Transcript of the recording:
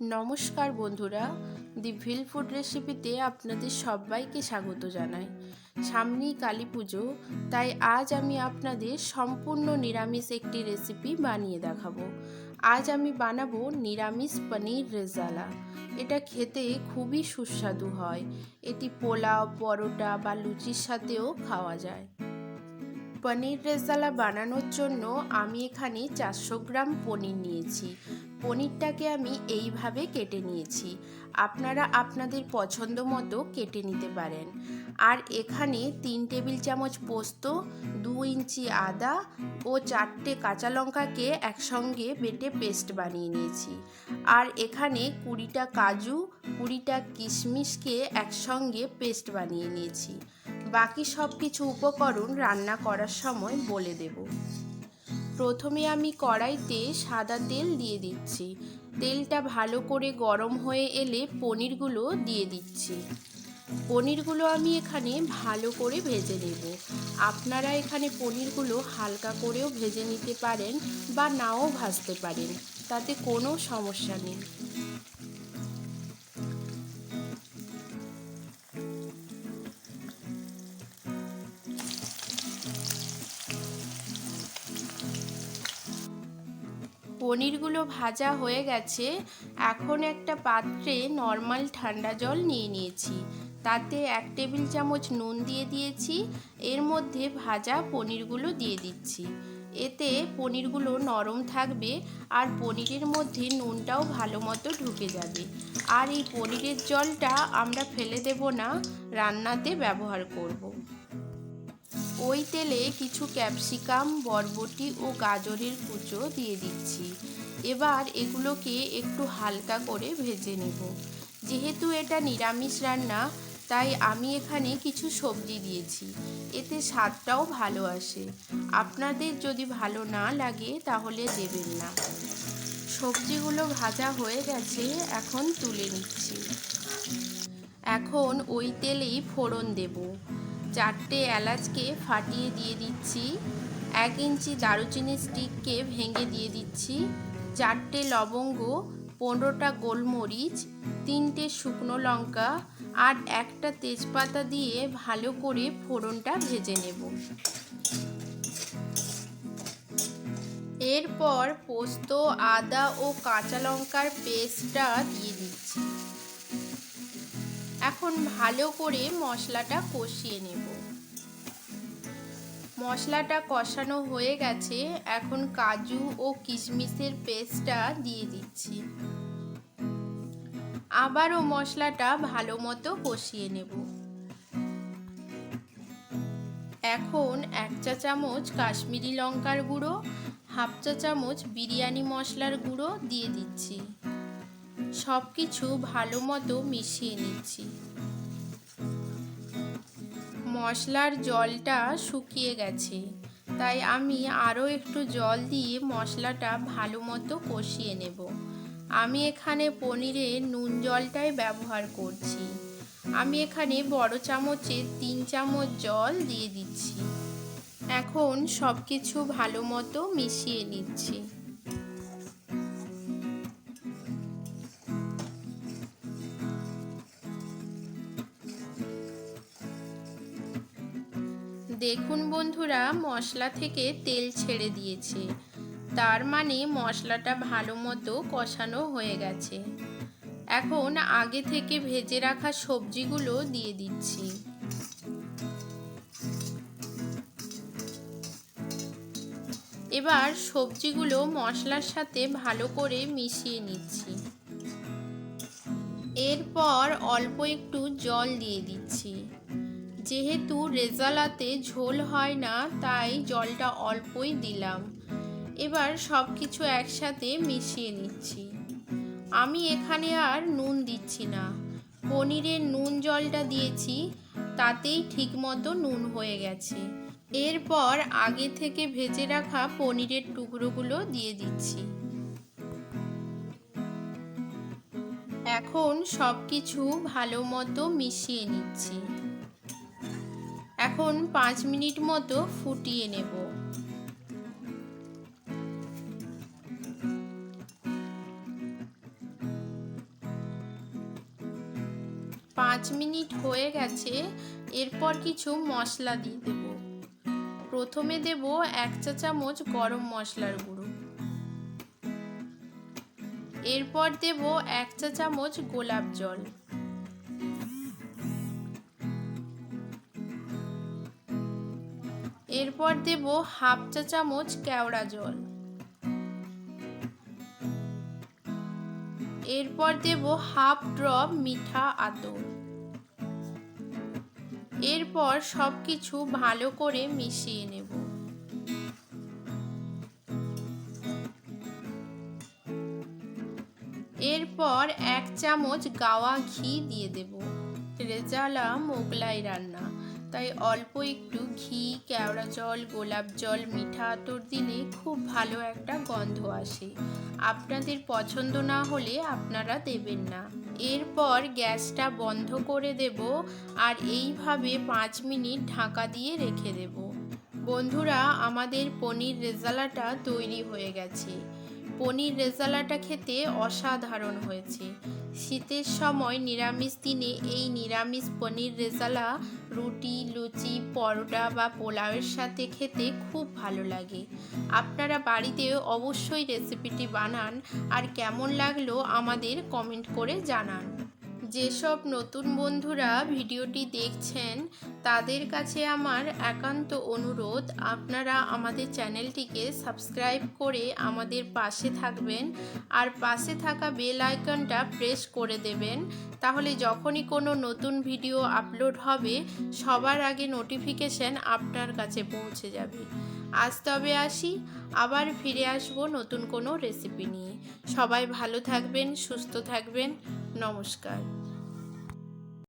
নমস্কার বন্ধুরা, দি ভিল ফুড রেসিপিতে আপনাদের সবাইকে স্বাগত জানাই। সামনেই কালী পুজো, তাই আজ আমি আপনাদের সম্পূর্ণ নিরামিষ একটি রেসিপি বানিয়ে দেখাবো। আজ আমি বানাবো নিরামিষ পনির রেজালা। এটা খেতে খুবই সুস্বাদু হয়। এটি পোলাও, পরোটা বা লুচির সাথেও খাওয়া যায়। পনির রেজালা বানানোর জন্য আমি এখানে চারশো গ্রাম পনির নিয়েছি। পনিরটাকে আমি এইভাবে কেটে নিয়েছি। আপনারা আপনাদের পছন্দ মতো কেটে নিতে পারেন। আর এখানে তিন টেবিল চামচ পোস্ত, দু ইঞ্চি আদা ও চারটে কাঁচা লঙ্কাকে একসঙ্গে বেটে পেস্ট বানিয়ে নিয়েছি। আর এখানে কুড়িটা কাজু, কুড়িটা কিশমিশকে একসঙ্গে পেস্ট বানিয়ে নিয়েছি। বাকি সব কিছু উপকরণ রান্না করার সময় বলে দেব। প্রথমে আমি কড়াইতে সাদা তেল দিয়ে দিচ্ছি। তেলটা ভালো করে গরম হয়ে এলে পনিরগুলো দিয়ে দিচ্ছি। পনিরগুলো আমি এখানে ভালো করে ভেজে নেব। আপনারা এখানে পনিরগুলো হালকা করেও ভেজে নিতে পারেন বা নাও ভাজতে পারেন। তাতে কোনো সমস্যা নেই। পনিরগুলো ভাজা হয়ে গেছে, এখন একটা পাত্রে নর্মাল ঠান্ডা জল নিয়ে নিয়েছি। তাতে এক টেবিল চামচ নুন দিয়ে দিয়েছি, এর মধ্যে ভাজা পনিরগুলো দিয়ে দিচ্ছি। এতে পনিরগুলো নরম থাকবে আর পনিরের মধ্যে নুনটাও ভালো মতো ঢুকে যাবে। আর এই পনিরের জলটা আমরা ফেলে দেব না, রান্নাতে ব্যবহার করব। ওই তেলে কিছু ক্যাপসিকাম, বরবটি ও গাজরের কুচো দিয়ে দিচ্ছি। এবার এগুলোকে একটু হালকা করে ভেজে নেব। যেহেতু এটা নিরামিষ রান্না, তাই আমি এখানে কিছু সবজি দিয়েছি। এতে স্বাদটাও ভালো আসে। আপনাদের যদি ভালো না লাগে, তাহলে দেবেন না। সবজিগুলো ভাজা হয়ে গেছে, এখন তুলে নিচ্ছি। এখন ওই তেলেই ফোড়ন দেবো। চারটে এলাচকে ফাটিয়ে দিয়ে দিচ্ছি। এক ইঞ্চি দারুচিনি স্টিককে ভেঙে দিয়ে দিচ্ছি। চারটে লবঙ্গ, পনেরোটা গোলমরিচ, তিনটে শুকনো লঙ্কা আর একটা তেজপাতা দিয়ে ভালো করে ফোড়নটা ভেজে নেব। এরপর পোস্ত, আদা ও কাঁচা লঙ্কার পেস্টটা দিয়ে দিচ্ছি। এখন ভালো করে মশলাটা কষিয়ে নেব। মশলাটা কষানো হয়ে গেছে, এখন কাজু ও কিশমিশের পেস্টটা দিয়ে দিচ্ছি। আবারও মশলাটা ভালো মতো কষিয়ে নেব। এখন এক চা চামচ কাশ্মীরি লঙ্কার গুঁড়ো, হাফ চা চামচ বিরিয়ানি মশলার গুঁড়ো দিয়ে দিচ্ছি। সব কিছু ভালো মতো মিশিয়ে নিচ্ছি। মশলার জলটা শুকিয়ে গেছে। তাই আমি আরও একটু জল দিয়ে মশলাটা ভালো মতো কষিয়ে নেব। আমি এখানে পনিরে নুন জলটাই ব্যবহার করছি। আমি এখানে বড় চামচে তিন চামচ জল দিয়ে দিচ্ছি। এখন সব কিছু ভালো মতো মিশিয়ে নিচ্ছি। দেখুন বন্ধুরা, মশলা থেকে তেল ছেড়ে দিয়েছে। তার মানে মশলাটা ভালো মতো কষানো হয়ে গেছে। এখন আগে থেকে ভেজে রাখা সবজিগুলো দিয়ে দিচ্ছি। এবার সবজিগুলো মশলার সাথে ভালো করে মিশিয়ে নিচ্ছি। এরপর অল্প একটু জল দিয়ে দিচ্ছি। যেহেতু রেজালাতে ঝোল হয় না, তাই জলটা অল্পই দিলাম। এবার সব কিছু একসাথে মিশিয়ে নিচ্ছি। আমি এখানে আর নুন দিচ্ছি না। পনিরের নুন জলটা দিয়েছি, তাতেই ঠিকমতো নুন হয়ে গেছে। এরপর আগে থেকে ভেজে রাখা পনিরের টুকরোগুলো দিয়ে দিচ্ছি। এখন সব কিছু ভালো মতো মিশিয়ে নিচ্ছি। এখন পাঁচ মিনিট মতো ফুটিয়ে নেব। পাঁচ মিনিট হয়ে গেছে, এরপর কিছু মশলা দিয়ে দেব। প্রথমে দেব এক চা চামচ গরম মশলার গুঁড়ো। এরপর দেব এক চা চামচ গোলাপ জল। এরপর দেব হাফ চা চামচ কেওড়া জল। এরপর দেব হাফ ড্রপ মিঠা আতর। এরপর সব কিছু ভালো করে মিশিয়ে নেব। এরপর এক চামচ গাওয়া ঘি দিয়ে দেব। রেজালা মোগলাই রান্না। তাই অল্প একটু ঘি, কেওড়া জল, গোলাপ জল, মিঠা আতর দিলে খুব ভালো একটা গন্ধ আসে। আপনাদের পছন্দ না হলে আপনারা দেবেন না। এরপর গ্যাসটা বন্ধ করে দেব আর এইভাবে পাঁচ মিনিট ঢাকা দিয়ে রেখে দেব। বন্ধুরা, আমাদের পনির রেজালাটা তৈরি হয়ে গেছে। পনির রেজালাটা খেতে অসাধারণ হয়েছে। শীতের সময় নিরামিষ দিনে এই নিরামিষ পনির রেজালা, রুটি, লুচি, পরোটা বা পোলাওয়ের সাথে খেতে খুব ভালো লাগে। আপনারা বাড়িতে অবশ্যই রেসিপিটি বানান আর কেমন লাগল আমাদের কমেন্ট করে জানান। যেসব নতুন বন্ধুরা ভিডিওটি দেখছেন, তাদের কাছে আমার একান্ত অনুরোধ, আপনারা আমাদের চ্যানেলটিকে সাবস্ক্রাইব করে আমাদের পাশে থাকবেন আর পাশে থাকা বেল আইকনটা প্রেস করে দেবেন। তাহলে যখনই কোনো নতুন ভিডিও আপলোড হবে, সবার আগে নোটিফিকেশন আপনার কাছে পৌঁছে যাবে। আজ তবে আসি, আবার ফিরে আসব নতুন কোনো রেসিপি নিয়ে। সবাই ভালো থাকবেন, সুস্থ থাকবেন। নমস্কার।